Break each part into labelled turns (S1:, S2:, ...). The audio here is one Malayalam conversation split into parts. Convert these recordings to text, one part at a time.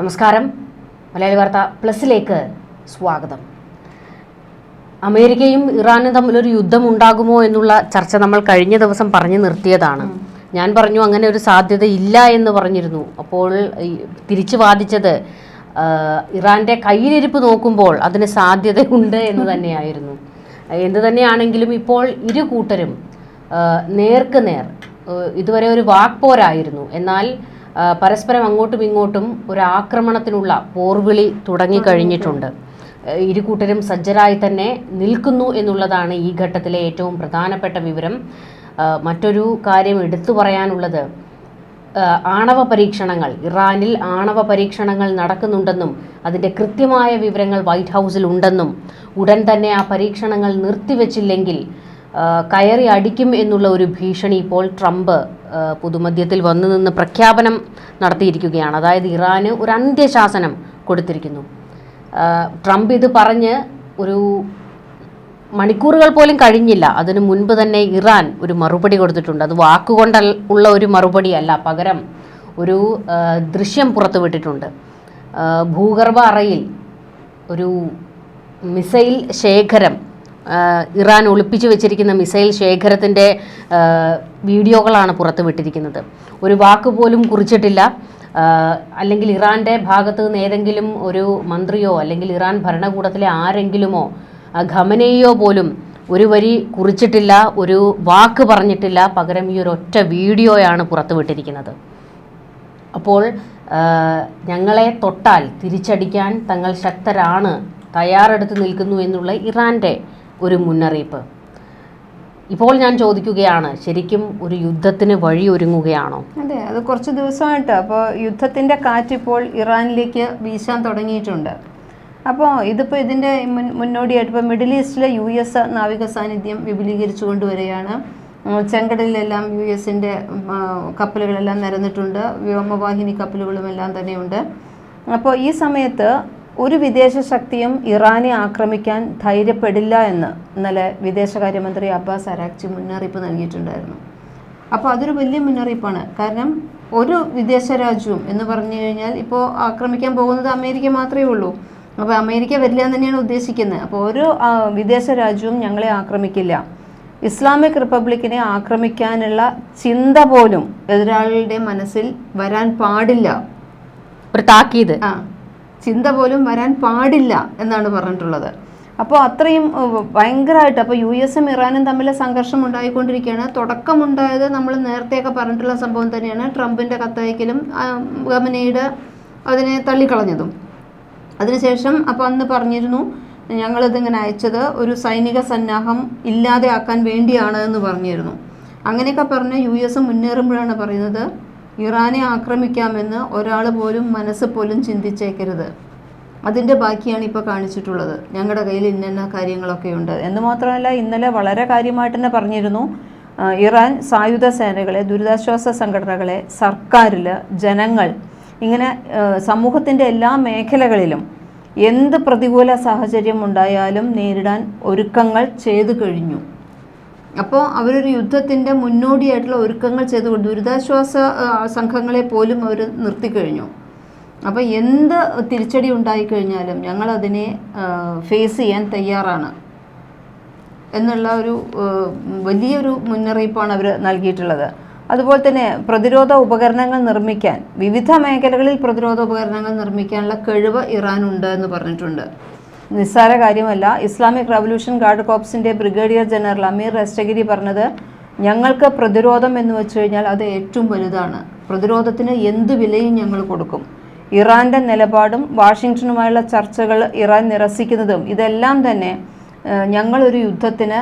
S1: നമസ്കാരം. മലയാളി വാർത്ത പ്ലസിലേക്ക് സ്വാഗതം. അമേരിക്കയും ഇറാനും തമ്മിലൊരു യുദ്ധം ഉണ്ടാകുമോ എന്നുള്ള ചർച്ച നമ്മൾ കഴിഞ്ഞ ദിവസം പറഞ്ഞു നിർത്തിയതാണ്. ഞാൻ പറഞ്ഞു അങ്ങനെ ഒരു സാധ്യത ഇല്ല എന്ന് പറഞ്ഞിരുന്നു. അപ്പോൾ തിരിച്ചു വാദിച്ചത് ഇറാന്റെ കയ്യിലിരിപ്പ് നോക്കുമ്പോൾ അതിന് സാധ്യതയുണ്ട് എന്ന് തന്നെയായിരുന്നു. എന്ത് തന്നെയാണെങ്കിലും ഇപ്പോൾ ഇരു കൂട്ടരും നേർക്ക് നേർ ഇതുവരെ ഒരു വാക്പോരായിരുന്നു. എന്നാൽ പരസ്പരം അങ്ങോട്ടും ഇങ്ങോട്ടും ഒരു ആക്രമണത്തിനുള്ള പോർവിളി തുടങ്ങിക്കഴിഞ്ഞിട്ടുണ്ട് ഇരു കൂട്ടരും സജ്ജരായി തന്നെ നിൽക്കുന്നു എന്നുള്ളതാണ് ഈ ഘട്ടത്തിലെ ഏറ്റവും പ്രധാനപ്പെട്ട വിവരം. മറ്റൊരു കാര്യം എടുത്തു പറയാനുള്ളത് ആണവ പരീക്ഷണങ്ങൾ. ഇറാനിൽ ആണവ പരീക്ഷണങ്ങൾ നടക്കുന്നുണ്ടെന്നും അതിന്റെ കൃത്യമായ വിവരങ്ങൾ വൈറ്റ് ഹൗസിൽ ഉണ്ടെന്നും ഉടൻ തന്നെ ആ പരീക്ഷണങ്ങൾ നിർത്തിവെച്ചില്ലെങ്കിൽ കയറി അടിക്കും എന്നുള്ള ഒരു ഭീഷണി ഇപ്പോൾ ട്രംപ് പുതുമധ്യത്തിൽ വന്നു നിന്ന് പ്രഖ്യാപനം നടത്തിയിരിക്കുകയാണ്. അതായത് ഇറാന് ഒരു അന്ത്യശാസനം കൊടുത്തിരിക്കുന്നു. ട്രംപ് ഇത് പറഞ്ഞ് ഒരു മണിക്കൂറുകൾ പോലും കഴിഞ്ഞില്ല. അതിനു മുൻപ് തന്നെ ഇറാൻ ഒരു മറുപടി കൊടുത്തിട്ടുണ്ട്. അത് വാക്കുകൊണ്ട് ഉള്ള ഒരു മറുപടിയല്ല പകരം ഒരു ദൃശ്യം പുറത്തുവിട്ടിട്ടുണ്ട്. ഭൂഗർഭ അറയിൽ ഒരു മിസൈൽ ശേഖരം ഇറാൻ ഒളിപ്പിച്ചു വെച്ചിരിക്കുന്ന മിസൈൽ ശേഖരത്തിന്റെ വീഡിയോകളാണ് പുറത്തുവിട്ടിരിക്കുന്നത്. ഒരു വാക്ക് പോലും കുറിച്ചിട്ടില്ല. അല്ലെങ്കിൽ ഇറാന്റെ ഭാഗത്ത് നിന്ന് ഏതെങ്കിലും ഒരു മന്ത്രിയോ അല്ലെങ്കിൽ ഇറാൻ ഭരണകൂടത്തിലെ ആരെങ്കിലുമോ ഖമനേയോ പോലും ഒരു വരി കുറിച്ചിട്ടില്ല ഒരു വാക്ക് പറഞ്ഞിട്ടില്ല പകരം ഈ ഒരു ഒറ്റ വീഡിയോയാണ് പുറത്തുവിട്ടിരിക്കുന്നത്. അപ്പോൾ ഞങ്ങളെ തൊട്ടാൽ തിരിച്ചടിക്കാൻ തങ്ങൾ ശക്തരാണ് തയ്യാറെടുത്ത് നിൽക്കുന്നു എന്നുള്ള ഇറാന്റെ ഒരു മുന്നറിയിപ്പ്. ഇപ്പോൾ ഞാൻ ചോദിക്കുകയാണ് ശരിക്കും ഒരു യുദ്ധത്തിന് വഴി ഒരുങ്ങുകയാണോ?
S2: അതെ അത് കുറച്ച് ദിവസമായിട്ട്. അപ്പോൾ യുദ്ധത്തിന്റെ കാറ്റ് ഇപ്പോൾ ഇറാനിലേക്ക് വീശാൻ തുടങ്ങിയിട്ടുണ്ട്. അപ്പോൾ ഇതിപ്പോൾ ഇതിന്റെ മുൻ- മുന്നോടിയായിട്ട് ഇപ്പോൾ മിഡിൽ ഈസ്റ്റിലെ യു എസ് നാവിക സാന്നിധ്യം വിപുലീകരിച്ചു കൊണ്ടുവരികയാണ്. ചെങ്കടലിലെല്ലാം യു എസിന്റെ കപ്പലുകളെല്ലാം നിരന്നിട്ടുണ്ട്. വ്യോമവാഹിനി കപ്പലുകളും എല്ലാം തന്നെയുണ്ട്. അപ്പോൾ ഈ സമയത്ത് ഒരു വിദേശ ശക്തിയും ഇറാനെ ആക്രമിക്കാൻ ധൈര്യപ്പെടില്ല എന്ന് ഇന്നലെ വിദേശകാര്യമന്ത്രി അബ്ബാസ് അരാക്ചി മുന്നറിയിപ്പ് നൽകിയിട്ടുണ്ടായിരുന്നു. അപ്പോൾ അതൊരു വലിയ മുന്നറിയിപ്പാണ്. കാരണം ഒരു വിദേശ രാജ്യവും എന്ന് പറഞ്ഞു കഴിഞ്ഞാൽ ഇപ്പോൾ ആക്രമിക്കാൻ പോകുന്നത് അമേരിക്ക മാത്രമേ ഉള്ളൂ. അപ്പോൾ അമേരിക്ക വരില്ല എന്ന് തന്നെയാണ് ഉദ്ദേശിക്കുന്നത്. അപ്പോൾ ഒരു വിദേശ രാജ്യവും ഞങ്ങളെ ആക്രമിക്കില്ല. ഇസ്ലാമിക് റിപ്പബ്ലിക്കിനെ ആക്രമിക്കാനുള്ള ചിന്ത പോലും എതിരാളികളുടെ മനസ്സിൽ വരാൻ പാടില്ല.
S1: ഒരു താക്കീത്.
S2: ആ. ചിന്ത പോലും വരാൻ പാടില്ല എന്നാണ് പറഞ്ഞിട്ടുള്ളത്. അപ്പോൾ അത്രയും ഭയങ്കരമായിട്ട് അപ്പോൾ യു എസും ഇറാനും തമ്മിൽ സംഘർഷം ഉണ്ടായിക്കൊണ്ടിരിക്കുകയാണ്. തുടക്കമുണ്ടായത് നമ്മൾ നേരത്തെയൊക്കെ പറഞ്ഞിട്ടുള്ള സംഭവം തന്നെയാണ്. ട്രംപിന്റെ കത്തയക്കലും ഗമനയുടെ അതിനെ തള്ളിക്കളഞ്ഞതും. അതിനുശേഷം അപ്പോൾ അന്ന് പറഞ്ഞിരുന്നു ഞങ്ങളിതിങ്ങനെ അയച്ചത് ഒരു സൈനിക സന്നാഹം ഇല്ലാതെ ആക്കാൻ വേണ്ടിയാണ് എന്ന് പറഞ്ഞിരുന്നു. അങ്ങനെയൊക്കെ പറഞ്ഞ് യു എസ് മുന്നേറുമ്പോഴാണ് പറയുന്നത് ഇറാനെ ആക്രമിക്കാമെന്ന് ഒരാൾ പോലും മനസ്സ് പോലും ചിന്തിച്ചേക്കരുത്. അതിന്റെ ബാക്കിയാണ് ഇപ്പോൾ കാണിച്ചിട്ടുള്ളത്. ഞങ്ങളുടെ കയ്യിൽ ഇന്നെന്ന കാര്യങ്ങളൊക്കെ ഉണ്ട് എന്ന് മാത്രമല്ല ഇന്നലെ വളരെ കാര്യമായിട്ട് തന്നെ പറഞ്ഞിരുന്നു. ഇറാൻ സായുധ സേനകളെ ദുരിതാശ്വാസ സംഘടനകളെ സർക്കാരിൽ ജനങ്ങൾ ഇങ്ങനെ സമൂഹത്തിന്റെ എല്ലാ മേഖലകളിലും എന്ത് പ്രതികൂല സാഹചര്യം ഉണ്ടായാലും നേരിടാൻ ഒരുക്കങ്ങൾ ചെയ്തു കഴിഞ്ഞു. അപ്പോൾ അവരൊരു യുദ്ധത്തിന്റെ മുന്നോടിയായിട്ടുള്ള ഒരുക്കങ്ങൾ ചെയ്തുകൊണ്ട് ദുരിതാശ്വാസ സംഘങ്ങളെ പോലും അവർ നിർത്തിക്കഴിഞ്ഞു. അപ്പോൾ എന്ത് തിരിച്ചടി ഉണ്ടായിക്കഴിഞ്ഞാലും ഞങ്ങളതിനെ ഫേസ് ചെയ്യാൻ തയ്യാറാണ് എന്നുള്ള ഒരു വലിയൊരു മുന്നറിയിപ്പാണ് അവർ നൽകിയിട്ടുള്ളത്. അതുപോലെ തന്നെ പ്രതിരോധ ഉപകരണങ്ങൾ നിർമ്മിക്കാൻ വിവിധ മേഖലകളിൽ പ്രതിരോധ ഉപകരണങ്ങൾ നിർമ്മിക്കാനുള്ള കഴിവ് ഇറാനുണ്ട് എന്ന് പറഞ്ഞിട്ടുണ്ട്. നിസ്സാര കാര്യമല്ല. ഇസ്ലാമിക് റവല്യൂഷൻ ഗാർഡ് കോപ്സിന്റെ ബ്രിഗേഡിയർ ജനറൽ അമീർ റസ്റ്റഗിരി പറഞ്ഞത് ഞങ്ങൾക്ക് പ്രതിരോധം എന്ന് വെച്ച് കഴിഞ്ഞാൽ അത് ഏറ്റവും വലുതാണ്. പ്രതിരോധത്തിന് എന്ത് വിലയും ഞങ്ങൾ കൊടുക്കും. ഇറാന്റെ നിലപാടും വാഷിങ്ടണുമായുള്ള ചർച്ചകൾ ഇറാൻ നിരസിക്കുന്നതും ഇതെല്ലാം തന്നെ ഞങ്ങളൊരു യുദ്ധത്തിന്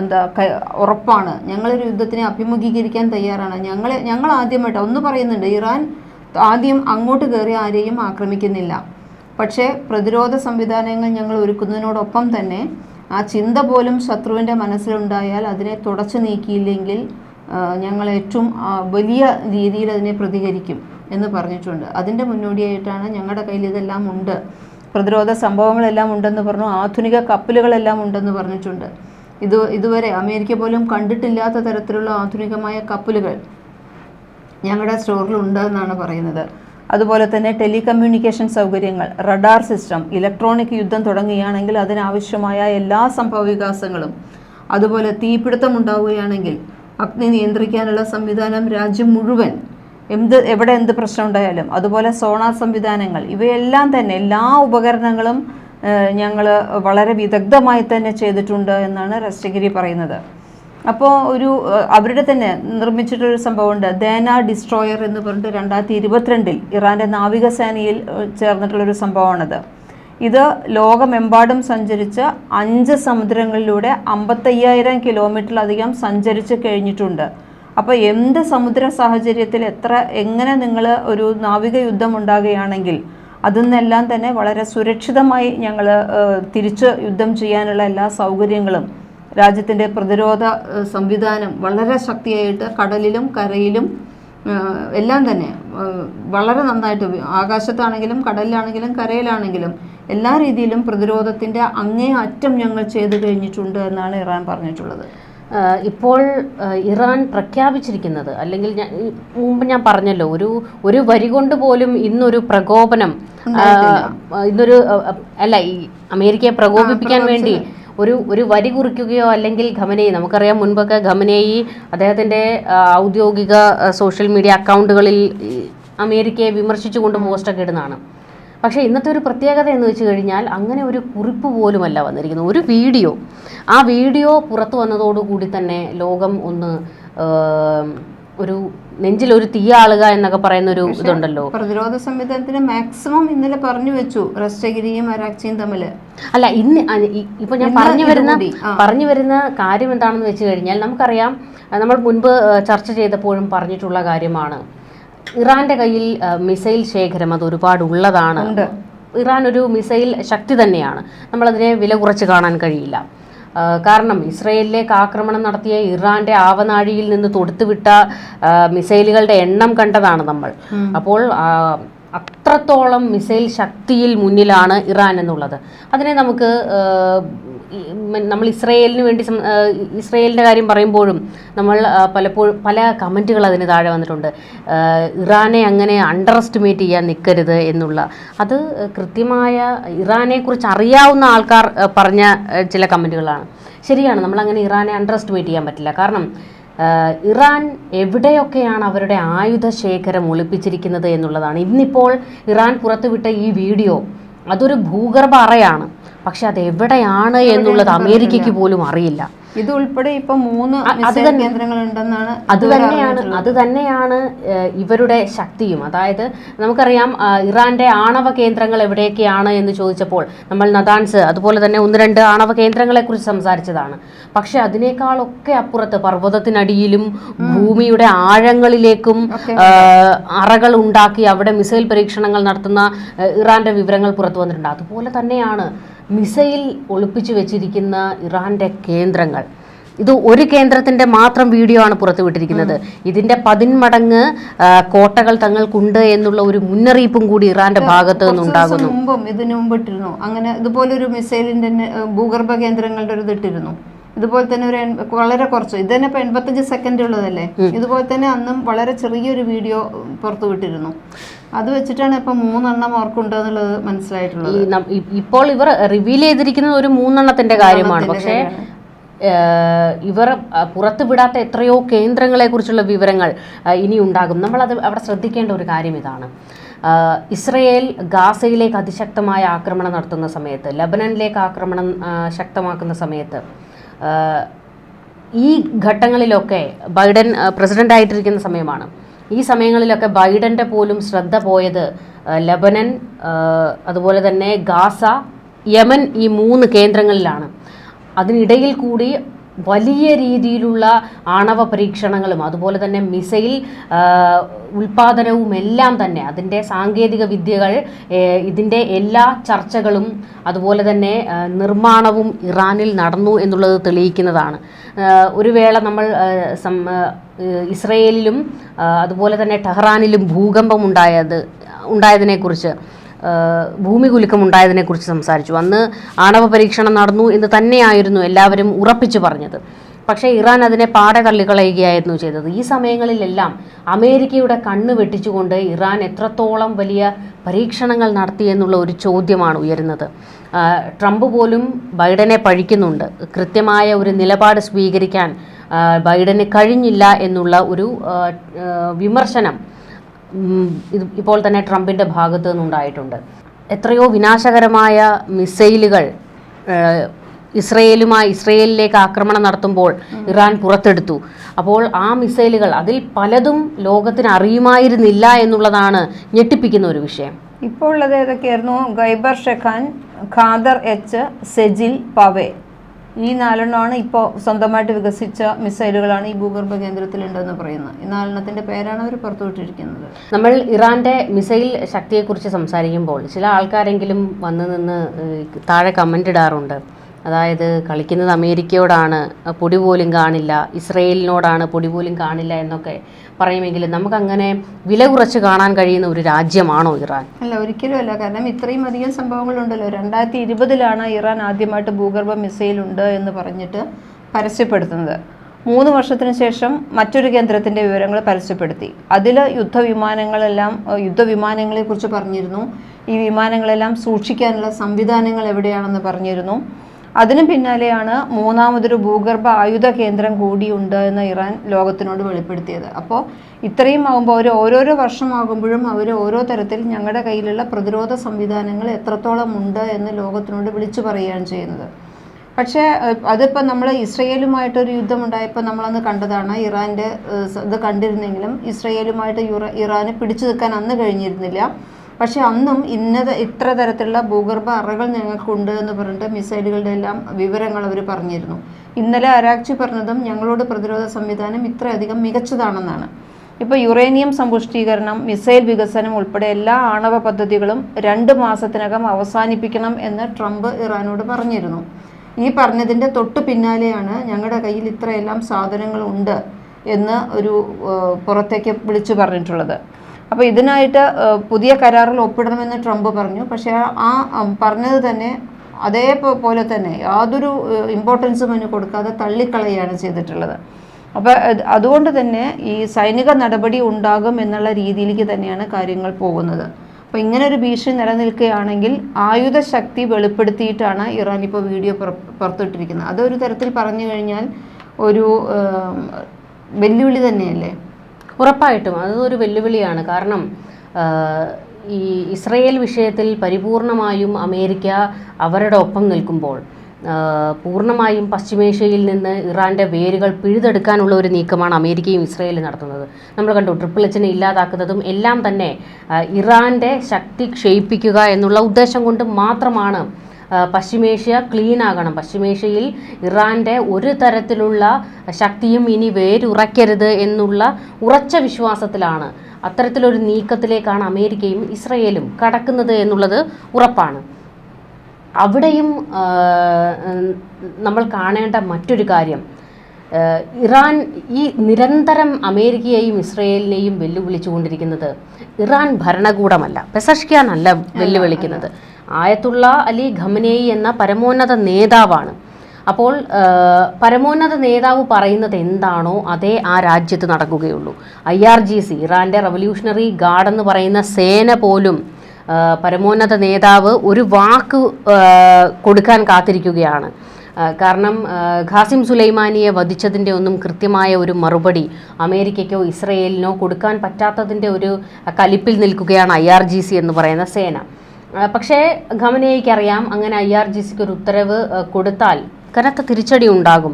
S2: എന്താ ഉറപ്പാണ്. ഞങ്ങളൊരു യുദ്ധത്തിനെ അഭിമുഖീകരിക്കാൻ തയ്യാറാണ്. ഞങ്ങൾ ഞങ്ങൾ ആദ്യമായിട്ട് ഒന്ന് പറയുന്നുണ്ട് ഇറാൻ ആദ്യം അങ്ങോട്ട് കയറി ആരെയും ആക്രമിക്കുന്നില്ല. പക്ഷേ പ്രതിരോധ സംവിധാനങ്ങൾ ഞങ്ങൾ ഒരുക്കുന്നതിനോടൊപ്പം തന്നെ ആ ചിന്ത പോലും ശത്രുവിന്റെ മനസ്സിലുണ്ടായാൽ അതിനെ തുടച്ചു നീക്കിയില്ലെങ്കിൽ ഞങ്ങൾ ഏറ്റവും വലിയ രീതിയിൽ അതിനെ പ്രതികരിക്കും എന്ന് പറഞ്ഞിട്ടുണ്ട്. അതിന്റെ മുന്നോടിയായിട്ടാണ് ഞങ്ങളുടെ കയ്യിൽ ഇതെല്ലാം ഉണ്ട്. പ്രതിരോധ സംഭവങ്ങളെല്ലാം ഉണ്ടെന്ന് പറഞ്ഞു ആധുനിക കപ്പലുകളെല്ലാം ഉണ്ടെന്ന് പറഞ്ഞിട്ടുണ്ട്. ഇത് ഇതുവരെ അമേരിക്ക പോലും കണ്ടിട്ടില്ലാത്ത തരത്തിലുള്ള ആധുനികമായ കപ്പലുകൾ ഞങ്ങളുടെ സ്റ്റോറിലുണ്ട് എന്നാണ് പറയുന്നത്. അതുപോലെ തന്നെ ടെലികമ്മ്യൂണിക്കേഷൻ സൗകര്യങ്ങൾ റഡാർ സിസ്റ്റം ഇലക്ട്രോണിക് യുദ്ധം തുടങ്ങുകയാണെങ്കിൽ അതിനാവശ്യമായ എല്ലാ സംഭവവികാസങ്ങളും അതുപോലെ തീപിടുത്തം ഉണ്ടാവുകയാണെങ്കിൽ അഗ്നി നിയന്ത്രിക്കാനുള്ള സംവിധാനം രാജ്യം മുഴുവൻ. എന്ത് എവിടെ എന്ത് പ്രശ്നം ഉണ്ടായാലും. അതുപോലെ സോണാർ സംവിധാനങ്ങൾ. ഇവയെല്ലാം തന്നെ എല്ലാ ഉപകരണങ്ങളും ഞങ്ങൾ വളരെ വിദഗ്ധമായി തന്നെ ചെയ്തിട്ടുണ്ട് എന്നാണ് റസ്റ്റഗിരി പറയുന്നത്. അപ്പോൾ ഒരു അവരുടെ തന്നെ നിർമ്മിച്ചിട്ടൊരു സംഭവമുണ്ട്. ദേന ഡിസ്ട്രോയർ എന്ന് പറഞ്ഞിട്ട് രണ്ടായിരത്തി ഇരുപത്തിരണ്ടിൽ ഇറാന്റെ നാവികസേനയിൽ ചേർന്നിട്ടുള്ളൊരു സംഭവമാണത്. ഇത് ലോകമെമ്പാടും സഞ്ചരിച്ച അഞ്ച് സമുദ്രങ്ങളിലൂടെ അമ്പത്തയ്യായിരം കിലോമീറ്ററിലധികം സഞ്ചരിച്ച് കഴിഞ്ഞിട്ടുണ്ട്. അപ്പോൾ എന്ത് സമുദ്ര സാഹചര്യത്തിൽ എത്ര എങ്ങനെ നിങ്ങൾ ഒരു നാവിക യുദ്ധം ഉണ്ടാകുകയാണെങ്കിൽ അതിൽ നിന്നെല്ലാം തന്നെ വളരെ സുരക്ഷിതമായി ഞങ്ങൾ തിരിച്ച് യുദ്ധം ചെയ്യാനുള്ള എല്ലാ സൗകര്യങ്ങളും രാജ്യത്തിന്റെ പ്രതിരോധ സംവിധാനം വളരെ ശക്തിയായിട്ട് കടലിലും കരയിലും എല്ലാം തന്നെ വളരെ നന്നായിട്ട് ആകാശത്താണെങ്കിലും കടലിലാണെങ്കിലും കരയിലാണെങ്കിലും എല്ലാ രീതിയിലും പ്രതിരോധത്തിന്റെ അങ്ങേ അറ്റം ഞങ്ങൾ ചെയ്തു കഴിഞ്ഞിട്ടുണ്ട് എന്നാണ് ഇറാൻ പറഞ്ഞിട്ടുള്ളത്.
S1: ഇപ്പോൾ ഇറാൻ പ്രഖ്യാപിച്ചിരിക്കുന്നത് അല്ലെങ്കിൽ ഞാൻ മുമ്പ് ഞാൻ പറഞ്ഞല്ലോ ഒരു ഒരു വരി കൊണ്ട് പോലും ഇന്നൊരു പ്രകോപനം ഇന്നൊരു അല്ല ഈ അമേരിക്കയെ പ്രകോപിപ്പിക്കാൻ വേണ്ടി ഒരു ഒരു വരി കുറിക്കുകയോ അല്ലെങ്കിൽ ഖമനേയി നമുക്കറിയാം മുൻപൊക്കെ ഖമനേയി അദ്ദേഹത്തിന്റെ ഔദ്യോഗിക സോഷ്യൽ മീഡിയ അക്കൗണ്ടുകളിൽ അമേരിക്കയെ വിമർശിച്ചുകൊണ്ട് പോസ്റ്റൊക്കെ ഇടുന്നതാണ്. പക്ഷേ ഇന്നത്തെ ഒരു പ്രത്യേകത എന്ന് വെച്ച് കഴിഞ്ഞാൽ അങ്ങനെ ഒരു കുറിപ്പ് പോലുമല്ല വന്നിരിക്കുന്നത്. ഒരു വീഡിയോ. ആ വീഡിയോ പുറത്തു വന്നതോടുകൂടി തന്നെ ലോകം ഒന്ന് ഒരു നെഞ്ചിൽ ഒരു തീയാളുക എന്നൊക്കെ പറയുന്ന ഒരു ഇതുണ്ടല്ലോ.
S2: പ്രതിരോധ സംവിധാനത്തിന് മാക്സിമം ഇന്നലെ പറഞ്ഞു വെച്ചു റസ്റ്റഗിരിയും അരാക്ചിയും തമ്മിൽ
S1: അല്ല ഇന്ന് ഇപ്പൊ ഞാൻ പറഞ്ഞു വരുന്ന പറഞ്ഞു വരുന്ന കാര്യം എന്താണെന്ന് വെച്ച് കഴിഞ്ഞാൽ നമുക്കറിയാം നമ്മൾ മുൻപ് ചർച്ച ചെയ്തപ്പോഴും പറഞ്ഞിട്ടുള്ള കാര്യമാണ്. ഇറാന്റെ കയ്യിൽ മിസൈൽ ശേഖരം അത് ഒരുപാട് ഉള്ളതാണ് ഇറാൻ ഒരു മിസൈൽ ശക്തി തന്നെയാണ്. നമ്മളതിനെ വില കുറച്ച് കാണാൻ കഴിയില്ല. കാരണം ഇസ്രയേലിലേക്ക് ആക്രമണം നടത്തിയ ഇറാന്റെ ആവനാഴിയിൽ നിന്ന് തൊടുത്തുവിട്ട മിസൈലുകളുടെ എണ്ണം കണ്ടതാണ് നമ്മൾ. അപ്പോൾ അത്രത്തോളം മിസൈൽ ശക്തിയിൽ മുന്നിലാണ് ഇറാൻ എന്നുള്ളത്. അതിനെ നമുക്ക് നമ്മൾ ഇസ്രയേലിന് വേണ്ടി ഇസ്രയേലിന്റെ കാര്യം പറയുമ്പോഴും നമ്മൾ പലപ്പോഴും പല കമന്റുകൾ അതിന് താഴെ വന്നിട്ടുണ്ട്. ഇറാനെ അങ്ങനെ അണ്ടർ എസ്റ്റിമേറ്റ് ചെയ്യാൻ നിൽക്കരുത് എന്നുള്ള. അത് കൃത്യമായ ഇറാനെക്കുറിച്ച് അറിയാവുന്ന ആൾക്കാർ പറഞ്ഞ ചില കമന്റുകളാണ് ശരിയാണ് നമ്മൾ അങ്ങനെ ഇറാനെ അണ്ടർ എസ്റ്റിമേറ്റ് ചെയ്യാൻ പറ്റില്ല. കാരണം ഇറാൻ എവിടെയൊക്കെയാണ് അവരുടെ ആയുധ ശേഖരം ഒളിപ്പിച്ചിരിക്കുന്നത് എന്നുള്ളതാണ്. ഇന്നിപ്പോൾ ഇറാൻ പുറത്തുവിട്ട ഈ വീഡിയോ അതൊരു ഭൂഗർഭ അറയാണ്. പക്ഷെ അത് എവിടെയാണ് എന്നുള്ളത് അമേരിക്കയ്ക്ക് പോലും അറിയില്ല.
S2: ഇത് ഉൾപ്പെടെ ഇപ്പൊ മൂന്ന്
S1: അത്
S2: ഉണ്ടെന്നാണ്
S1: അത് തന്നെയാണ് അത് തന്നെയാണ് ഇവരുടെ ശക്തിയും. അതായത് നമുക്കറിയാം ഇറാന്റെ ആണവ കേന്ദ്രങ്ങൾ എവിടെയൊക്കെയാണ് എന്ന് ചോദിച്ചപ്പോൾ നമ്മൾ നദാൻസ് അതുപോലെ തന്നെ ഒന്ന് രണ്ട് ആണവ കേന്ദ്രങ്ങളെ കുറിച്ച് സംസാരിച്ചതാണ്. പക്ഷെ അതിനേക്കാളൊക്കെ അപ്പുറത്ത് പർവതത്തിനടിയിലും ഭൂമിയുടെ ആഴങ്ങളിലേക്കും അറകൾ ഉണ്ടാക്കി അവിടെ മിസൈൽ പരീക്ഷണങ്ങൾ നടത്തുന്ന ഇറാന്റെ വിവരങ്ങൾ പുറത്തു വന്നിട്ടുണ്ട്. അതുപോലെ തന്നെയാണ് മിസൈൽ ഒളിപ്പിച്ചു വെച്ചിരിക്കുന്ന ഇറാന്റെ കേന്ദ്രങ്ങൾ. ഇത് ഒരു കേന്ദ്രത്തിന്റെ മാത്രം വീഡിയോ ആണ് പുറത്തുവിട്ടിരിക്കുന്നത്. ഇതിന്റെ പതിന്മടങ്ങ് കോട്ടകൾ തങ്ങൾക്കുണ്ട് എന്നുള്ള ഒരു മുന്നറിയിപ്പും കൂടി ഇറാന്റെ ഭാഗത്ത് നിന്നുണ്ടാകുന്നു.
S2: മുമ്പും ഇതിനു മുമ്പ് ഇട്ടിരുന്നു. അങ്ങനെ ഇതുപോലൊരു മിസൈലിന്റെ തന്നെ, ഭൂഗർഭ കേന്ദ്രങ്ങളുടെ ഒരു ഇതിട്ടിരുന്നു ഇതുപോലെ തന്നെ ഒരു വളരെ കുറച്ച്. ഇത് തന്നെ ഇപ്പൊ എൺപത്തഞ്ച് സെക്കൻഡ് ഉള്ളതല്ലേ? ഇതുപോലെ തന്നെ അന്നും വളരെ ചെറിയൊരു വീഡിയോ പുറത്തു വിട്ടിരുന്നു. അത് വെച്ചിട്ടാണ് ഇപ്പൊ മൂന്നെണ്ണം ഓർക്കുണ്ട് എന്നുള്ളത് മനസ്സിലായിട്ടുള്ളത്.
S1: ഇപ്പോൾ ഇവർ റിവീൽ ചെയ്തിരിക്കുന്നത് ഒരു മൂന്നെണ്ണത്തിന്റെ കാര്യമാണ്. പക്ഷേ ഇവർ പുറത്തുവിടാത്ത എത്രയോ കേന്ദ്രങ്ങളെ കുറിച്ചുള്ള വിവരങ്ങൾ ഇനി ഉണ്ടാകും. നമ്മളത് അവിടെ ശ്രദ്ധിക്കേണ്ട ഒരു കാര്യം ഇതാണ്. ഇസ്രയേൽ ഗാസയിലേക്ക് അതിശക്തമായ ആക്രമണം നടത്തുന്ന സമയത്ത് ലബനനിലേക്ക് ആക്രമണം ശക്തമാക്കുന്ന സമയത്ത് ഈ ഘട്ടങ്ങളിലൊക്കെ ബൈഡൻ പ്രസിഡന്റ് ആയിട്ടിരിക്കുന്ന സമയമാണ്. ഈ സമയങ്ങളിലൊക്കെ ബൈഡന്റെ പോലും ശ്രദ്ധ പോയത് ലബനൻ അതുപോലെ തന്നെ ഗാസ യമൻ ഈ മൂന്ന് കേന്ദ്രങ്ങളിലാണ്. അതിനിടയിൽ കൂടി വലിയ രീതിയിലുള്ള ആണവ പരീക്ഷണങ്ങളും അതുപോലെ തന്നെ മിസൈൽ ഉൽപാദനവും എല്ലാം തന്നെ അതിന്റെ സാങ്കേതിക വിദ്യകൾ ഇതിന്റെ എല്ലാ ചർച്ചകളും അതുപോലെ തന്നെ നിർമ്മാണവും ഇറാനിൽ നടന്നു എന്നുള്ളത് തെളിയിക്കുന്നതാണ്. ഒരു വേള നമ്മൾ ഇസ്രയേലിലും അതുപോലെ തന്നെ ടെഹ്റാനിലും ഭൂകമ്പം ഉണ്ടായത് ഉണ്ടായതിനെക്കുറിച്ച് ഭൂമി കുലുക്കം ഉണ്ടായതിനെക്കുറിച്ച് സംസാരിച്ചു. അന്ന് ആണവ പരീക്ഷണം നടന്നു എന്ന് തന്നെയായിരുന്നു എല്ലാവരും ഉറപ്പിച്ചു പറഞ്ഞത്. പക്ഷേ ഇറാൻ അതിനെ പാടെ തള്ളിക്കളയുകയായിരുന്നു ചെയ്തത്. ഈ സമയങ്ങളിലെല്ലാം അമേരിക്കയുടെ കണ്ണ് വെട്ടിച്ചുകൊണ്ട് ഇറാൻ എത്രത്തോളം വലിയ പരീക്ഷണങ്ങൾ നടത്തി എന്നുള്ള ഒരു ചോദ്യമാണ് ഉയരുന്നത്. ട്രംപ് പോലും ബൈഡനെ പഴിക്കുന്നുണ്ട്. കൃത്യമായ ഒരു നിലപാട് സ്വീകരിക്കാൻ ബൈഡന് കഴിഞ്ഞില്ല എന്നുള്ള ഒരു വിമർശനം ഇത് ഇപ്പോൾ തന്നെ ട്രംപിന്റെ ഭാഗത്തു നിന്നുണ്ടായിട്ടുണ്ട്. എത്രയോ വിനാശകരമായ മിസൈലുകൾ ഇസ്രയേലുമായി ഇസ്രയേലിലേക്ക് ആക്രമണം നടത്തുമ്പോൾ ഇറാൻ പുറത്തെടുത്തു. അപ്പോൾ ആ മിസൈലുകൾ അതിൽ പലതും ലോകത്തിന് അറിയുമായിരുന്നില്ല എന്നുള്ളതാണ് ഞെട്ടിപ്പിക്കുന്ന ഒരു വിഷയം.
S2: ഇപ്പോൾ ഉള്ളത് ഏതൊക്കെയായിരുന്നു? ഗൈബർ ഷെഖാൻ ഖാദർ എച്ച് സെജിൽ പവേ. ഈ നാലെണ്ണമാണ് ഇപ്പോൾ സ്വന്തമായിട്ട് വികസിച്ച മിസൈലുകളാണ് ഈ ഭൂഗർഭ കേന്ദ്രത്തിൽ ഉണ്ടെന്ന് പറയുന്നത്. ഈ നാലെണ്ണത്തിന്റെ പേരാണ് അവർ പുറത്തുവിട്ടിരിക്കുന്നത്
S1: നമ്മൾ ഇറാന്റെ മിസൈൽ ശക്തിയെക്കുറിച്ച് സംസാരിക്കുമ്പോൾ ചില ആൾക്കാരെങ്കിലും വന്നു നിന്ന് താഴെ കമന്റ് ഇടാറുണ്ട്. അതായത് കളിക്കുന്നത് അമേരിക്കയോടാണ് പൊടി പോലും കാണില്ല ഇസ്രയേലിനോടാണ് പൊടി പോലും കാണില്ല എന്നൊക്കെ പറയുമെങ്കിലും നമുക്കങ്ങനെ വില കുറച്ച് കാണാൻ കഴിയുന്ന ഒരു രാജ്യമാണോ ഇറാൻ?
S2: അല്ല ഒരിക്കലും അല്ല. കാരണം ഇത്രയും അധികം സംഭവങ്ങളുണ്ടല്ലോ. രണ്ടായിരത്തി ഇരുപതിലാണ് ഇറാൻ ആദ്യമായിട്ട് ഭൂഗർഭ മിസൈൽ ഉണ്ട് എന്ന് പറഞ്ഞിട്ട് പരസ്യപ്പെടുത്തുന്നത്. മൂന്ന് വർഷത്തിന് ശേഷം മറ്റൊരു കേന്ദ്രത്തിന്റെ വിവരങ്ങൾ പരസ്യപ്പെടുത്തി. അതിൽ യുദ്ധവിമാനങ്ങളെല്ലാം യുദ്ധവിമാനങ്ങളെക്കുറിച്ച് പറഞ്ഞിരുന്നു. ഈ വിമാനങ്ങളെല്ലാം സൂക്ഷിക്കാനുള്ള സംവിധാനങ്ങൾ എവിടെയാണെന്ന് പറഞ്ഞിരുന്നു. അതിനു പിന്നാലെയാണ് മൂന്നാമതൊരു ഭൂഗർഭ ആയുധ കേന്ദ്രം കൂടിയുണ്ട് എന്ന് ഇറാൻ ലോകത്തിനോട് വെളിപ്പെടുത്തിയത്. അപ്പോൾ ഇത്രയും ആകുമ്പോൾ അവർ ഓരോരോ വർഷമാകുമ്പോഴും അവർ ഓരോ തരത്തിൽ ഞങ്ങളുടെ കയ്യിലുള്ള പ്രതിരോധ സംവിധാനങ്ങൾ എത്രത്തോളം ഉണ്ട് എന്ന് ലോകത്തിനോട് വിളിച്ചു പറയുകയാണ് ചെയ്യുന്നത്. പക്ഷേ അതിപ്പോൾ നമ്മൾ ഇസ്രയേലുമായിട്ടൊരു യുദ്ധം ഉണ്ടായപ്പോൾ നമ്മളന്ന് കണ്ടതാണ് ഇറാന്റെ ഇത് കണ്ടിരുന്നെങ്കിലും ഇസ്രയേലുമായിട്ട് ഇറാന് പിടിച്ചു നിൽക്കാൻ അന്ന് കഴിഞ്ഞിരുന്നില്ല. പക്ഷെ അന്നും ഇന്നത് ഇത്ര തരത്തിലുള്ള ഭൂഗർഭ അറകൾ ഞങ്ങൾക്കുണ്ട് എന്ന് പറഞ്ഞിട്ട് മിസൈലുകളുടെ എല്ലാം വിവരങ്ങൾ അവർ പറഞ്ഞിരുന്നു. ഇന്നലെ അരാക്ചി പറഞ്ഞതും ഞങ്ങളോട് പ്രതിരോധ സംവിധാനം ഇത്രയധികം മികച്ചതാണെന്നാണ്. ഇപ്പോൾ യുറേനിയം സമ്പുഷ്ടീകരണം മിസൈൽ വികസനം ഉൾപ്പെടെ എല്ലാ ആണവ പദ്ധതികളും രണ്ട് മാസത്തിനകം അവസാനിപ്പിക്കണം എന്ന് ട്രംപ് ഇറാനോട് പറഞ്ഞിരുന്നു. ഈ പറഞ്ഞതിന്റെ തൊട്ട് പിന്നാലെയാണ് ഞങ്ങളുടെ കയ്യിൽ ഇത്രയെല്ലാം സാധനങ്ങളുണ്ട് എന്ന് ഒരു പുറത്തേക്ക് വിളിച്ചു പറഞ്ഞിട്ടുള്ളത്. അപ്പോൾ ഇതിനായിട്ട് പുതിയ കരാറിൽ ഒപ്പിടണമെന്ന് ട്രംപ് പറഞ്ഞു. പക്ഷേ ആ പറഞ്ഞത് തന്നെ അതേപോലെ തന്നെ യാതൊരു ഇമ്പോർട്ടൻസും അതിന് കൊടുക്കാതെ തള്ളിക്കളയാണ് ചെയ്തിട്ടുള്ളത്. അപ്പോൾ അതുകൊണ്ട് തന്നെ ഈ സൈനിക നടപടി ഉണ്ടാകും എന്നുള്ള രീതിയിലേക്ക് തന്നെയാണ് കാര്യങ്ങൾ പോകുന്നത്. അപ്പോൾ ഇങ്ങനെ ഒരു ഭീഷണി നിലനിൽക്കുകയാണെങ്കിൽ ആയുധ ശക്തി വെളിപ്പെടുത്തിയിട്ടാണ് ഇറാൻ ഇപ്പോൾ വീഡിയോ പുറത്തുവിട്ടിരിക്കുന്നത്. അതൊരു തരത്തിൽ പറഞ്ഞു കഴിഞ്ഞാൽ ഒരു വെല്ലുവിളി തന്നെയല്ലേ?
S1: ഉറപ്പായിട്ടും ഒരു വെല്ലുവിളിയാണ്. കാരണം ഈ ഇസ്രയേൽ വിഷയത്തിൽ പരിപൂർണമായും അമേരിക്ക അവരുടെ ഒപ്പം നിൽക്കുമ്പോൾ പൂർണമായും പശ്ചിമേഷ്യയിൽ നിന്ന് ഇറാന്റെ വേരുകൾ പിഴുതെടുക്കാനുള്ള ഒരു നീക്കമാണ് അമേരിക്കയും ഇസ്രയേലും നടത്തുന്നത്. നമ്മൾ കണ്ടു ട്രിപ്പിൾ എച്ചിനെ ഇല്ലാതാക്കുന്നതും എല്ലാം തന്നെ ഇറാന്റെ ശക്തി ക്ഷയിപ്പിക്കുക എന്നുള്ള ഉദ്ദേശം കൊണ്ട് മാത്രമാണ് പശ്ചിമേഷ്യ ക്ലീൻ ആകണം. പശ്ചിമേഷ്യയിൽ ഇറാന്റെ ഒരു തരത്തിലുള്ള ശക്തിയും ഇനി വേരുറയ്ക്കരുത് എന്നുള്ള ഉറച്ച വിശ്വാസത്തിലാണ്. അത്തരത്തിലൊരു നീക്കത്തിലേക്കാണ് അമേരിക്കയും ഇസ്രയേലും കടക്കുന്നത് എന്നുള്ളത് ഉറപ്പാണ്. അവിടെയും നമ്മൾ കാണേണ്ട മറ്റൊരു കാര്യം ഇറാൻ ഈ നിരന്തരം അമേരിക്കയെയും ഇസ്രയേലിനെയും വെല്ലുവിളിച്ചുകൊണ്ടിരിക്കുന്നത് ഇറാൻ ഭരണകൂടമല്ല പെസഷ്കിയാനല്ല വെല്ലുവിളിക്കുന്നത്. ആയത്തുള്ള അലി ഖമനേയി എന്ന പരമോന്നത നേതാവാണ്. അപ്പോൾ പരമോന്നത നേതാവ് പറയുന്നത് എന്താണോ അതേ ആ രാജ്യത്ത് നടക്കുകയുള്ളൂ. ഐ ആർ ജി സി ഇറാന്റെ റവല്യൂഷണറി ഗാർഡ് എന്ന് പറയുന്ന സേന പോലും പരമോന്നത നേതാവ് ഒരു വാക്ക് കൊടുക്കാൻ കാത്തിരിക്കുകയാണ്. കാരണം ഖാസിം സുലൈമാനിയെ വധിച്ചതിന്റെ ഒന്നും കൃത്യമായ ഒരു മറുപടി അമേരിക്കയ്ക്കോ ഇസ്രയേലിനോ കൊടുക്കാൻ പറ്റാത്തതിന്റെ ഒരു കലിപ്പിൽ നിൽക്കുകയാണ് ഐ എന്ന് പറയുന്ന സേന. പക്ഷേ ഖമനേയ്ക്ക് അറിയാം അങ്ങനെ ഐ ആർ ജി സിക്ക് ഒരു ഉത്തരവ് കൊടുത്താൽ കനത്ത തിരിച്ചടി ഉണ്ടാകും.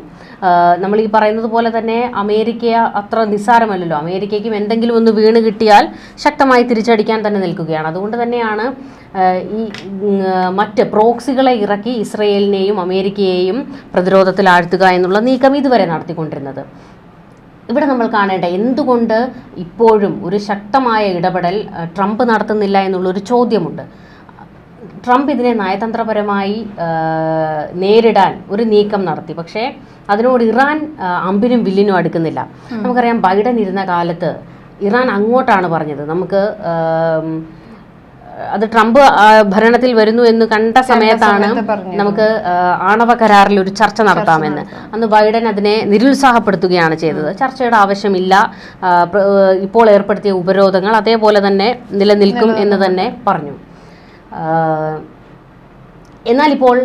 S1: നമ്മൾ ഈ പറയുന്നത് പോലെ തന്നെ അമേരിക്ക അത്ര നിസ്സാരമല്ലല്ലോ. അമേരിക്കയ്ക്കും എന്തെങ്കിലും ഒന്ന് വീണ് കിട്ടിയാൽ ശക്തമായി തിരിച്ചടിക്കാൻ തന്നെ നിൽക്കുകയാണ്. അതുകൊണ്ട് തന്നെയാണ് ഈ മറ്റ് പ്രോക്സികളെ ഇറക്കി ഇസ്രയേലിനെയും അമേരിക്കയെയും പ്രതിരോധത്തിൽ ആഴ്ത്തുക എന്നുള്ള നീക്കം ഇതുവരെ നടത്തിക്കൊണ്ടിരുന്നത്. ഇവിടെ നമ്മൾ കാണേണ്ട എന്തുകൊണ്ട് ഇപ്പോഴും ഒരു ശക്തമായ ഇടപെടൽ ട്രംപ് നടത്തുന്നില്ല എന്നുള്ളൊരു ചോദ്യമുണ്ട്. ട്രംപ് ഇതിനെ നയതന്ത്രപരമായി നേരിടാൻ ഒരു നീക്കം നടത്തി. പക്ഷേ അതിനോട് ഇറാൻ അമ്പിനും വില്ലിനും അടുക്കുന്നില്ല. നമുക്കറിയാം ബൈഡൻ ഇരുന്ന കാലത്ത് ഇറാൻ അങ്ങോട്ടാണ് പറഞ്ഞത്. നമുക്ക് അത് ട്രംപ് ഭരണത്തിൽ വരുന്നു എന്ന് കണ്ട സമയത്താണ് നമുക്ക് ആണവ കരാറിൽ ഒരു ചർച്ച നടത്താമെന്ന്. അന്ന് ബൈഡൻ അതിനെ നിരുത്സാഹപ്പെടുത്തുകയാണ് ചെയ്തത്. ചർച്ചയുടെ ആവശ്യമില്ല. ഇപ്പോൾ ഏർപ്പെടുത്തിയ ഉപരോധങ്ങൾ അതേപോലെ തന്നെ നിലനിൽക്കും. എന്ന് തന്നെ പറഞ്ഞു. എന്നാൽ ഇപ്പോൾ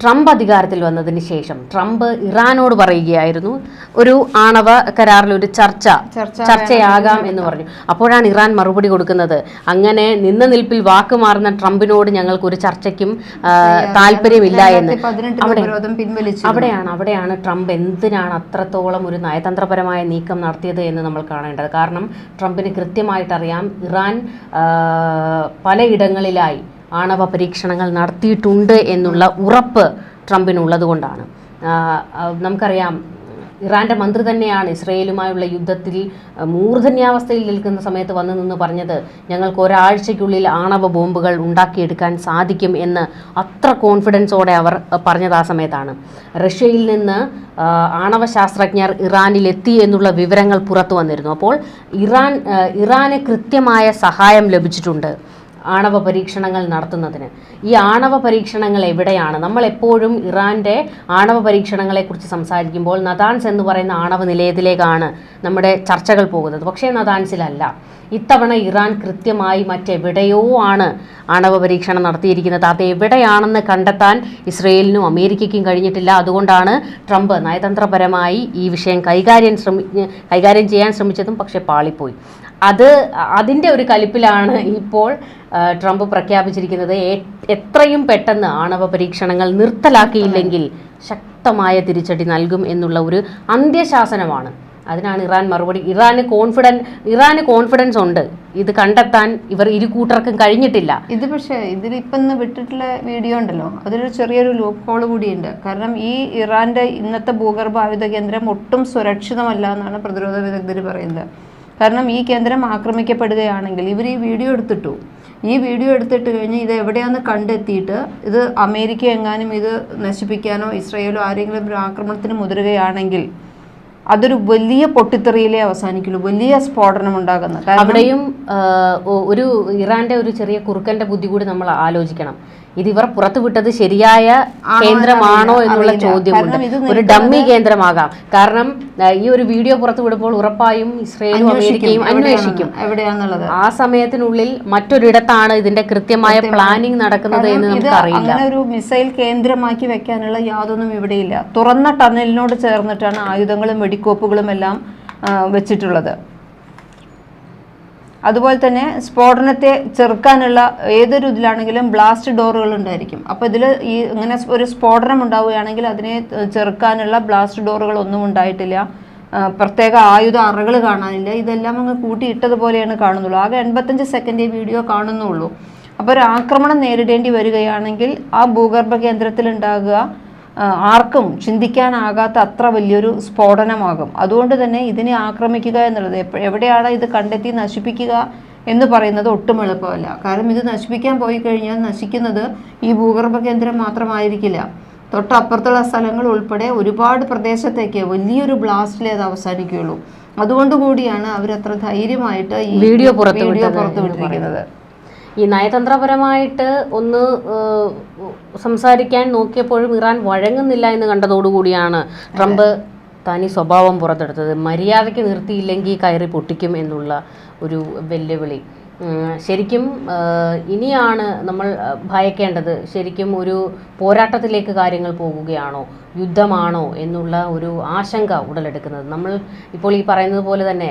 S1: ട്രംപ് അധികാരത്തിൽ വന്നതിന് ശേഷം ട്രംപ് ഇറാനോട് പറയുകയായിരുന്നു ഒരു ആണവ കരാറിൽ ഒരു ചർച്ച
S2: ചർച്ച
S1: ചർച്ചയാകാം എന്ന് പറഞ്ഞു. അപ്പോഴാണ് ഇറാൻ മറുപടി കൊടുക്കുന്നത്. അങ്ങനെ നിന്ന നിൽപ്പിൽ വാക്ക് മാറുന്ന ട്രംപിനോട് ഞങ്ങൾക്ക് ഒരു ചർച്ചയ്ക്കും താല്പര്യമില്ല എന്ന്. അവിടെയാണ് അവിടെയാണ് ട്രംപ് എന്തിനാണ് അത്രത്തോളം ഒരു നയതന്ത്രപരമായ നീക്കം നടത്തിയത് എന്ന് നമ്മൾ കാണേണ്ടത്. കാരണം ട്രംപിന് കൃത്യമായിട്ടറിയാം ഇറാൻ പലയിടങ്ങളിലായി ആണവ പരീക്ഷണങ്ങൾ നടത്തിയിട്ടുണ്ട് എന്നുള്ള ഉറപ്പ് ട്രംപിനുള്ളത് കൊണ്ടാണ്. ആ, ആ, നമുക്കറിയാം ഇറാന്റെ മന്ത്രി തന്നെയാണ് ഇസ്രയേലുമായുള്ള യുദ്ധത്തിൽ മൂർധന്യാവസ്ഥയിൽ നിൽക്കുന്ന സമയത്ത് വന്നു നിന്ന് പറഞ്ഞത് ഞങ്ങൾക്ക് ഒരാഴ്ചയ്ക്കുള്ളിൽ ആണവ ബോംബുകൾ ഉണ്ടാക്കിയെടുക്കാൻ സാധിക്കും എന്ന് അത്ര കോൺഫിഡൻസോടെ അവർ പറഞ്ഞത് ആ സമയത്താണ്. റഷ്യയിൽ നിന്ന് ആണവ ശാസ്ത്രജ്ഞർ ഇറാനിൽ എത്തി എന്നുള്ള വിവരങ്ങൾ പുറത്തു വന്നിരുന്നു. അപ്പോൾ ഇറാൻ ഇറാന് കൃത്യമായ സഹായം ലഭിച്ചിട്ടുണ്ട്. ആണവ പരീക്ഷണങ്ങൾ നടത്തുന്നതിന്. ഈ ആണവ പരീക്ഷണങ്ങൾ എവിടെയാണ്? നമ്മൾ എപ്പോഴും ഇറാന്റെ ആണവ പരീക്ഷണങ്ങളെക്കുറിച്ച് സംസാരിക്കുമ്പോൾ നദാൻസ് എന്ന് പറയുന്ന ആണവ നിലയത്തിലേക്കാണ് നമ്മുടെ ചർച്ചകൾ പോകുന്നത്. പക്ഷേ നദാൻസിലല്ല. ഇത്തവണ ഇറാൻ കൃത്യമായി മറ്റെവിടെയോ ആണ് ആണവ പരീക്ഷണം നടത്തിയിരിക്കുന്നത്. അത് എവിടെയാണെന്ന് കണ്ടെത്താൻ ഇസ്രയേലിനും അമേരിക്കയ്ക്കും കഴിഞ്ഞിട്ടില്ല. അതുകൊണ്ടാണ് ട്രംപ് നയതന്ത്രപരമായി ഈ വിഷയം കൈകാര്യം ശ്രമി കൈകാര്യം ചെയ്യാൻ ശ്രമിച്ചതും പക്ഷേ പാളിപ്പോയി. അത് അതിന്റെ ഒരു കലിപ്പിലാണ് ഇപ്പോൾ ട്രംപ് പ്രഖ്യാപിച്ചിരിക്കുന്നത്. എത്രയും പെട്ടെന്ന് ആണവ പരീക്ഷണങ്ങൾ നിർത്തലാക്കിയില്ലെങ്കിൽ ശക്തമായ തിരിച്ചടി നൽകും എന്നുള്ള ഒരു അന്ത്യശാസനമാണ് അതിനാണ് ഇറാൻ മറുപടി. ഇറാന് കോൺഫിഡൻ ഇറാന് കോൺഫിഡൻസ് ഉണ്ട്. ഇത് കണ്ടെത്താൻ ഇവർ ഇരു കൂട്ടർക്കും കഴിഞ്ഞിട്ടില്ല.
S2: ഇത് പക്ഷേ ഇതിലിപ്പം ഇന്ന് വിട്ടിട്ടുള്ള വീഡിയോ ഉണ്ടല്ലോ. അതൊരു ചെറിയൊരു ലൂപ്പ് ഹോൾ കൂടിയുണ്ട്. കാരണം ഈ ഇറാന്റെ ഇന്നത്തെ ഭൂഗർഭ ആയുധ കേന്ദ്രം ഒട്ടും സുരക്ഷിതമല്ല എന്നാണ് പ്രതിരോധ വിദഗ്ധർ പറയുന്നത്. കാരണം ഈ കേന്ദ്രം ആക്രമിക്കപ്പെടുകയാണെങ്കിൽ ഇവർ ഈ വീഡിയോ എടുത്തിട്ടു. ഈ വീഡിയോ എടുത്തിട്ട് കഴിഞ്ഞ് ഇത് എവിടെയാന്ന് കണ്ടെത്തിയിട്ട് ഇത് അമേരിക്ക എങ്ങാനും ഇത് നശിപ്പിക്കാനോ ഇസ്രയേലോ ആരെങ്കിലും ഒരു ആക്രമണത്തിന് മുതിരുകയാണെങ്കിൽ അതൊരു വലിയ പൊട്ടിത്തെറിയിലേ അവസാനിക്കുള്ളൂ വലിയ സ്ഫോടനം ഉണ്ടാകുന്നത്
S1: അവിടെയും ഒരു ഇറാന്റെ ഒരു ചെറിയ കുറുക്കന്റെ ബുദ്ധി കൂടി നമ്മൾ ആലോചിക്കണം. ഇത് ഇവർ പുറത്തുവിട്ടത് ശരിയായ കേന്ദ്രമാണോ എന്നുള്ള. ചോദ്യമുണ്ട് ഒരു ഡമ്മി കേന്ദ്രമാകാം. കാരണം ഈ ഒരു വീഡിയോ പുറത്തുവിടുമ്പോൾ ഉറപ്പായും ഇസ്രയേലും അമേരിക്കയും അന്വേഷിക്കും.
S2: എവിടെയാന്നുള്ളത്.
S1: ആ സമയത്തിനുള്ളിൽ മറ്റൊരിടത്താണ് ഇതിന്റെ കൃത്യമായ പ്ലാനിങ് നടക്കുന്നത് എന്ന് നമുക്ക് അറിയില്ല
S2: ഒരു മിസൈൽ കേന്ദ്രമാക്കി വെക്കാനുള്ള യാതൊന്നും ഇവിടെയില്ല. തുറന്ന ടണലിനോട് ചേർന്നിട്ടാണ് ആയുധങ്ങളും വെടിക്കോപ്പുകളും എല്ലാം വെച്ചിട്ടുള്ളത്. അതുപോലെ തന്നെ സ്ഫോടനത്തെ ചെറുക്കാനുള്ള ഏതൊരു ഇതിലാണെങ്കിലും ബ്ലാസ്റ്റ് ഡോറുകൾ ഉണ്ടായിരിക്കും. അപ്പോൾ ഇതിൽ ഈ ഇങ്ങനെ ഒരു സ്ഫോടനം ഉണ്ടാവുകയാണെങ്കിൽ അതിനെ ചെറുക്കാനുള്ള ബ്ലാസ്റ്റ് ഡോറുകൾ ഒന്നും ഉണ്ടായിട്ടില്ല. പ്രത്യേക ആയുധ അറകൾ കാണാനില്ല. ഇതെല്ലാം അങ്ങ് കൂട്ടിയിട്ടതുപോലെയാണ് കാണുന്നുള്ളൂ. ആകെ എൺപത്തഞ്ച് സെക്കൻഡ് ഈ വീഡിയോ കാണുന്നുള്ളൂ. അപ്പോൾ ഒരു ആക്രമണം നേരിടേണ്ടി വരികയാണെങ്കിൽ ആ ഭൂഗർഭ കേന്ദ്രത്തിൽ ഉണ്ടാകുക ആർക്കും ചിന്തിക്കാനാകാത്ത അത്ര വലിയൊരു സ്ഫോടനമാകും. അതുകൊണ്ട് തന്നെ ഇതിനെ ആക്രമിക്കുക എന്നുള്ളത് എവിടെയാണ് ഇത് കണ്ടെത്തി നശിപ്പിക്കുക എന്ന് പറയുന്നത് ഒട്ടും എളുപ്പമല്ല. കാരണം ഇത് നശിപ്പിക്കാൻ പോയി കഴിഞ്ഞാൽ നശിക്കുന്നത് ഈ ഭൂഗർഭ കേന്ദ്രം മാത്രമായിരിക്കില്ല. തൊട്ടപ്പുറത്തുള്ള സ്ഥലങ്ങൾ ഉൾപ്പെടെ ഒരുപാട് പ്രദേശത്തേക്ക് വലിയൊരു ബ്ലാസ്റ്റിലേ അത് അവസാനിക്കുകയുള്ളൂ. അതുകൊണ്ട് കൂടിയാണ് അവരത്ര ധൈര്യമായിട്ട് ഈ
S1: വീഡിയോ പുറത്തു
S2: വീഡിയോ
S1: എന്ന്
S2: പുറത്തുവിട്ടിരിക്കുന്നത്.
S1: ഈ നയതന്ത്രപരമായിട്ട് ഒന്ന് സംസാരിക്കാൻ നോക്കിയപ്പോഴും ഇറാൻ വഴങ്ങുന്നില്ല എന്ന് കണ്ടതോടുകൂടിയാണ് ട്രംപ് തനി സ്വഭാവം പുറത്തെടുത്തത്. മര്യാദയ്ക്ക് നിർത്തിയില്ലെങ്കിൽ കയറി പൊട്ടിക്കും എന്നുള്ള ഒരു വെല്ലുവിളി. ശരിക്കും ഇനിയാണ് നമ്മൾ ഭയക്കേണ്ടത് ശരിക്കും ഒരു പോരാട്ടത്തിലേക്ക് കാര്യങ്ങൾ പോകുകയാണോ യുദ്ധമാണോ എന്നുള്ള ഒരു ആശങ്ക ഉടലെടുക്കുന്നത്. നമ്മൾ ഇപ്പോൾ ഈ പറയുന്നത് പോലെ തന്നെ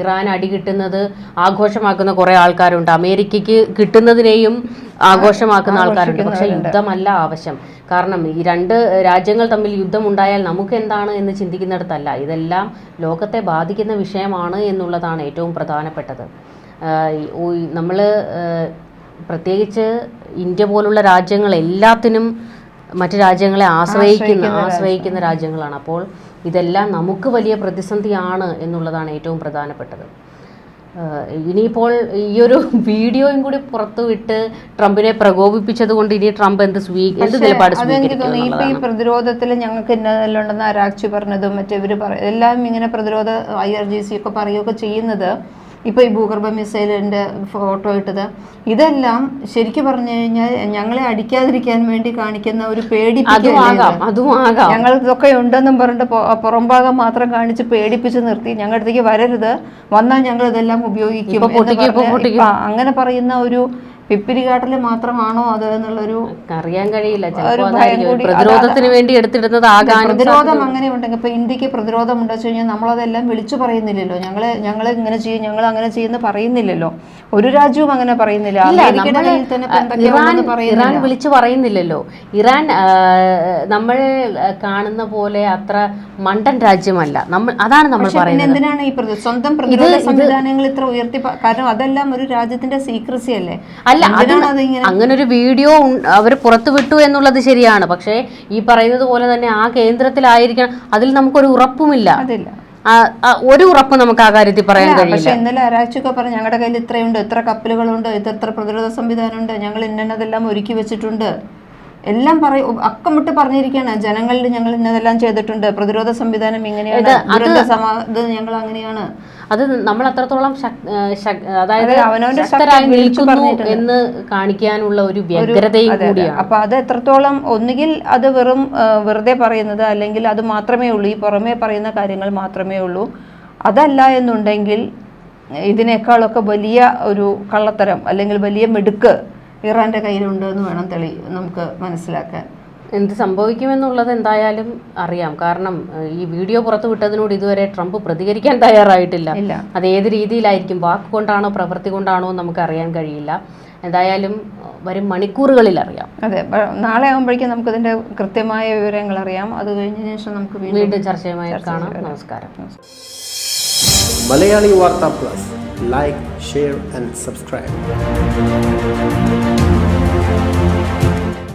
S1: ഇറാൻ അടി കിട്ടുന്നത് ആഘോഷമാക്കുന്ന കുറേ ആൾക്കാരുണ്ട്. അമേരിക്കയ്ക്ക് കിട്ടുന്നതിനെയും ആഘോഷമാക്കുന്ന ആൾക്കാരുണ്ട്. പക്ഷേ യുദ്ധമല്ല ആവശ്യം. കാരണം ഈ രണ്ട് രാജ്യങ്ങൾ തമ്മിൽ യുദ്ധമുണ്ടായാൽ നമുക്ക് എന്താണ് എന്ന് ചിന്തിക്കുന്നിടത്തല്ല. ഇതെല്ലാം ലോകത്തെ ബാധിക്കുന്ന വിഷയമാണ് എന്നുള്ളതാണ് ഏറ്റവും പ്രധാനപ്പെട്ടത്. നമ്മൾ പ്രത്യേകിച്ച് ഇന്ത്യ പോലുള്ള രാജ്യങ്ങൾ എല്ലാത്തിനും മറ്റു രാജ്യങ്ങളെ ആശ്രയിക്കുന്ന ആശ്രയിക്കുന്ന രാജ്യങ്ങളാണ്. അപ്പോൾ ഇതെല്ലാം നമുക്ക് വലിയ പ്രതിസന്ധിയാണ് എന്നുള്ളതാണ് ഏറ്റവും പ്രധാനപ്പെട്ടത്. ഇനിയിപ്പോൾ ഈ ഒരു വീഡിയോയും കൂടി പുറത്തു വിട്ട് ട്രംപിനെ പ്രകോപിപ്പിച്ചത് കൊണ്ട് ഇനി ട്രംപ് എന്ത് എന്ത് നിലപാട്
S2: ഈ പ്രതിരോധത്തിൽ ഞങ്ങൾക്ക് ഇന്നതെല്ലാം ഉണ്ടെന്ന് അരാക്ചി പറഞ്ഞതും മറ്റേ ഇവർ പറയും എല്ലാം ഇങ്ങനെ പ്രതിരോധ ഐ ആർ ജി സി ഒക്കെ പറയുകയൊക്കെ ചെയ്യുന്നത് ഇപ്പോൾ ഈ ഭൂഗർഭ മിസൈലിന്റെ ഫോട്ടോ ഇട്ടത്. ഇതെല്ലാം ശരിക്കും പറഞ്ഞു കഴിഞ്ഞാൽ ഞങ്ങളെ അടിക്കാതിരിക്കാൻ വേണ്ടി കാണിക്കുന്ന ഒരു
S1: പേടി
S2: ഞങ്ങൾ ഇതൊക്കെ ഉണ്ടെന്നും പറഞ്ഞിട്ട് പുറംഭാഗം മാത്രം കാണിച്ച് പേടിപ്പിച്ച് നിർത്തി. ഞങ്ങളുടെ അടുത്തേക്ക് വരരുത്. വന്നാൽ ഞങ്ങൾ ഇതെല്ലാം ഉപയോഗിക്കും അങ്ങനെ പറയുന്ന ഒരു പിപ്പിരികാട്ടിൽ മാത്രമാണോ അത് എന്നുള്ളൊരു
S1: അറിയാൻ കഴിയില്ല. പ്രതിരോധത്തിന് വേണ്ടി എടുത്തിടുന്നത്
S2: പ്രതിരോധം അങ്ങനെ ഉണ്ടെങ്കിൽ ഇപ്പൊ ഇന്ത്യയ്ക്ക് പ്രതിരോധം ഉണ്ടെന്ന് വെച്ച് കഴിഞ്ഞാൽ നമ്മളതെല്ലാം വിളിച്ചു പറയുന്നില്ലല്ലോ. ഞങ്ങൾ ഞങ്ങൾ ഇങ്ങനെ ചെയ്യും ഞങ്ങൾ അങ്ങനെ ചെയ്യുന്ന പറയുന്നില്ലല്ലോ. ഒരു രാജ്യവും അങ്ങനെ പറയുന്നില്ല.
S1: ഇറാൻ വിളിച്ചു പറയുന്നില്ലല്ലോ. ഇറാൻ നമ്മൾ കാണുന്ന പോലെ അത്ര മണ്ടൻ രാജ്യമല്ല. നമ്മൾ അതാണ് നമ്മൾ പറയുന്നത്.
S2: എന്തിനാണ് ഈ സ്വന്തം പ്രതിരോധ സംവിധാനങ്ങൾ ഇത്ര ഉയർത്തി കാരണം അതെല്ലാം ഒരു രാജ്യത്തിന്റെ സീക്രസി അല്ലേ?
S1: അല്ല
S2: ഇങ്ങനെ
S1: അങ്ങനെ ഒരു വീഡിയോ അവർ പുറത്തു വിട്ടു എന്നുള്ളത് ശരിയാണ്. പക്ഷേ ഈ പറയുന്നത് പോലെ തന്നെ ആ കേന്ദ്രത്തിലായിരിക്കണം. അതിൽ നമുക്കൊരു ഉറപ്പുമില്ല. ഒരു ഉറപ്പ് നമുക്ക് ആ കാര്യത്തിൽ പറയാൻ കഴിയില്ല.
S2: പക്ഷെ ഇന്നലെ ഒരാഴ്ചയൊക്കെ പറഞ്ഞു ഞങ്ങളുടെ കയ്യിൽ ഇത്രയുണ്ട് ഇത്ര കപ്പലുകളുണ്ട് ഇത് ഇത്ര പ്രതിരോധ സംവിധാനമുണ്ട് ഞങ്ങൾ ഇന്നതെല്ലാം ഒരുക്കി വെച്ചിട്ടുണ്ട്. എല്ലാം പറയും അക്കമിട്ട് പറഞ്ഞിരിക്കുകയാണ്. ജനങ്ങളിൽ ഞങ്ങൾ ഇന്നതെല്ലാം ചെയ്തിട്ടുണ്ട്. പ്രതിരോധ സംവിധാനം ഇങ്ങനെയാണ്. ഞങ്ങൾ അങ്ങനെയാണ്.
S1: അത് നമ്മൾ അത്രത്തോളം അതായത്
S2: അവനവന്റെ
S1: നിൽക്കുന്നു എന്ന് കാണിക്കാനുള്ള ഒരു വ്യഗ്രതയും. കൂടിയാണ്.
S2: അപ്പൊ അത് എത്രത്തോളം ഒന്നുകിൽ അത് വെറും വെറുതെ പറയുന്നത് അല്ലെങ്കിൽ അത് മാത്രമേ ഉള്ളൂ. ഈ പുറമേ പറയുന്ന കാര്യങ്ങൾ മാത്രമേ ഉള്ളൂ. അതല്ല എന്നുണ്ടെങ്കിൽ ഇതിനേക്കാളൊക്കെ വലിയ ഒരു കള്ളത്തരം അല്ലെങ്കിൽ വലിയ മിടുക്ക് ഇറാന്റെ കയ്യിലുണ്ട് എന്ന് വേണം തെളി നമുക്ക് മനസ്സിലാക്കാൻ.
S1: എന്ത് സംഭവിക്കുമെന്നുള്ളത് എന്തായാലും അറിയാം. കാരണം ഈ വീഡിയോ പുറത്തു വിട്ടതിനോട് ഇതുവരെ ട്രംപ് പ്രതികരിക്കാൻ തയ്യാറായിട്ടില്ല. അത് ഏത് രീതിയിലായിരിക്കും? വാക്കുകൊണ്ടാണോ പ്രവൃത്തി കൊണ്ടാണോ നമുക്ക് അറിയാൻ കഴിയില്ല. എന്തായാലും വരും മണിക്കൂറുകളിൽ അറിയാം.
S2: അതെ നാളെ ആകുമ്പോഴേക്കും നമുക്ക് ഇതിന്റെ കൃത്യമായ വിവരങ്ങൾ അറിയാം. അത് കഴിഞ്ഞ ശേഷം നമുക്ക്
S1: വീണ്ടും ചർച്ചയുമായി കാണാം. നമസ്കാരം.
S3: Malayali Vartha plus. Like share and subscribe